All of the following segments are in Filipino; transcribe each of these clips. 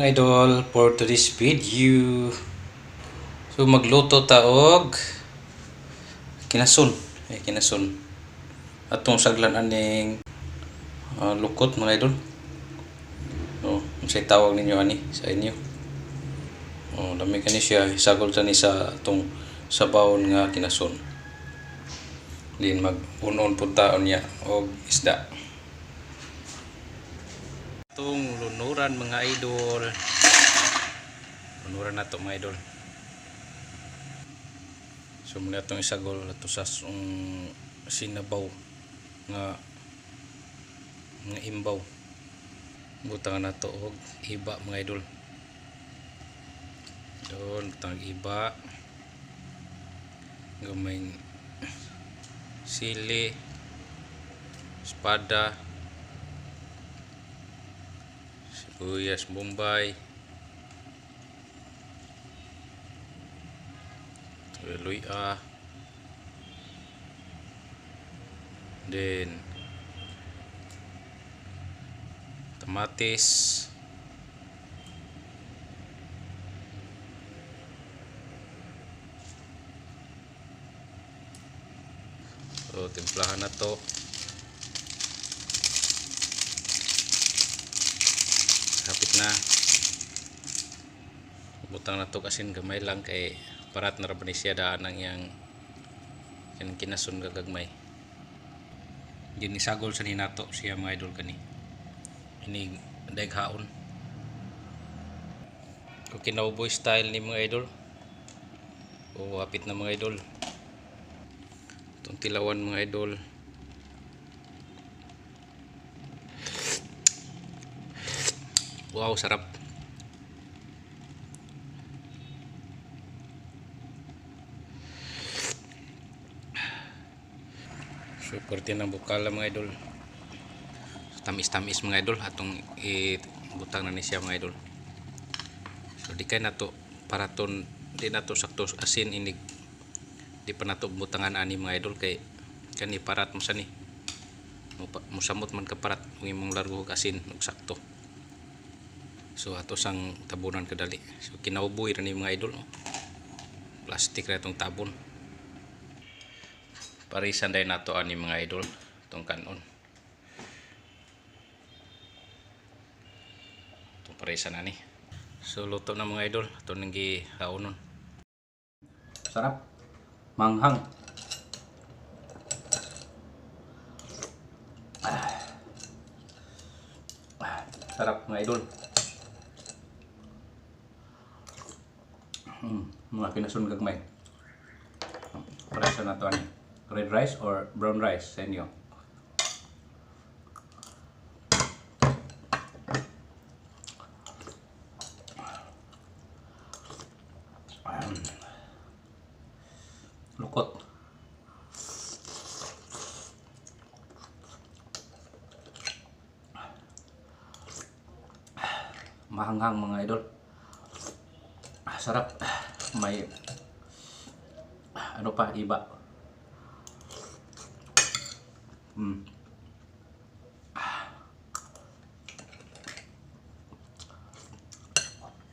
mga idol for today's video. So magluto taog kinasun. Eh kinasun. Atong saglan aning ah, lukot mga idol. Oh, unsay tawag ninyo ani sa inyo? Oh, dami kani siya sagol ta ni sa atong sabawon nga kinasun. Din mag unon pud taon niya og isda. Itong lunuran mga idol. Lunuran na to mga idol. So muna itong isagol ito sa um, sinabaw nga nga imbaw. Butang na og iba mga idol. Doon butang iba. Gamay sili espada sibuyas bombay luya. Then kamatis. So timplahan na to na. Butang na to kasin gamay lang kay parat na raban siya daan ang yang yan kinasun gagagmay yun isagol sa ninato siya mga idol kani ini daghaon kung kinauboy style ni mga idol o hapit na mga idol. Itong tilawan mga idol wow sarap. Super ng bukala mga idol. Tamis-tamis mga idol atong ibutang na ni siya mga idol. So di kay nato para ton di nato sakto asin inig di pa nato butangan ani mga idol kay kani parat mo sa ni. Musamot man ka parat kung imong largo asin ug sakto so ato sang tabunan kadali so kinauboy ra ni mga idol oh. plastic ra itong tabon. Parisan day nato ani mga idol itong kanon. Itong parisan ani. So luto na mga idol. Ito nang gihaonon sarap. Manghang. Ah. sarap mga idol Hmm, mga kinasun gagmay parisan na to ani red rice or brown rice sa inyo Ayan. lukot. Mahanghang mga idol Ah, sarap may ano pa iba Mm.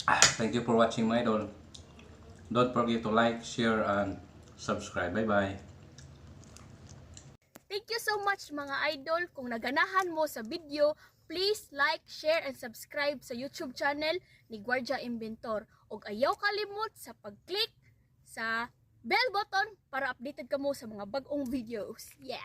Ah, Thank you for watching my idol. Don't forget to like, share, and subscribe. Bye-bye. Thank you so much mga idol. Kung naganahan mo sa video, please like, share, and subscribe sa YouTube channel ni Guardia Inventor. Ug ayaw kalimot sa pag-click sa bell button para updated ka mo sa mga bagong videos. Yeah!